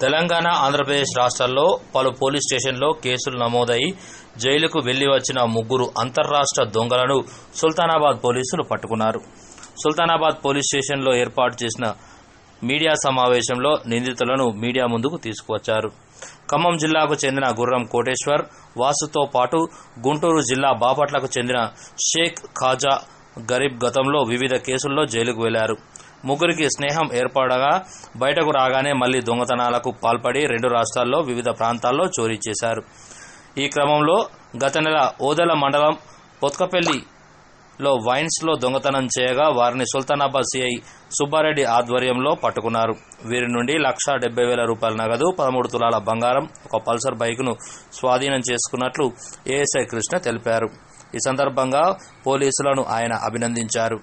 తెలంగాణ ఆంధ్రప్రదేశ్ రాష్ట్రాల్లో పలు పోలీస్ స్టేషన్లో కేసులు నమోదై జైలుకు వెళ్ళి వచ్చిన ముగ్గురు అంతర్రాష్ట్ర దొంగలను సుల్తానాబాద్ పోలీసులు పట్టుకున్నారు. సుల్తానాబాద్ పోలీస్ స్టేషన్లో ఏర్పాటు చేసిన మీడియా సమావేశంలో నిందితులను మీడియా ముందుకు తీసుకువచ్చారు. ఖమ్మం జిల్లాకు చెందిన గుర్రం కోటేశ్వర్ వాసుతో పాటు గుంటూరు జిల్లా బాపట్లకు చెందిన షేక్ ఖాజా గరీబ్ గతంలో వివిధ కేసుల్లో జైలుకు వెళ్ళారు. ముగ్గురికి స్నేహం ఏర్పడగా బయటకు రాగానే మళ్ళీ దొంగతనాలకు పాల్పడి రెండు రాష్ట్రాల్లో వివిధ ప్రాంతాల్లో చోరీ చేశారు. ఈ క్రమంలో గత నెల ఓదెల మండలం పొత్కపల్లిలో వైన్స్లో దొంగతనం చేయగా వారిని సుల్తానాబాద్ సిఐ సుబ్బారెడ్డి ఆధ్వర్యంలో పట్టుకున్నారు. వీరి నుండి లక్ష డెబ్బై వేల రూపాయల నగదు పదమూడు తులాల బంగారం ఒక పల్సర్ బైకును స్వాధీనం చేసుకున్నట్లు ఏఎస్ఐ కృష్ణ తెలిపారు. ఈ సందర్భంగా పోలీసులను ఆయన అభినందించారు.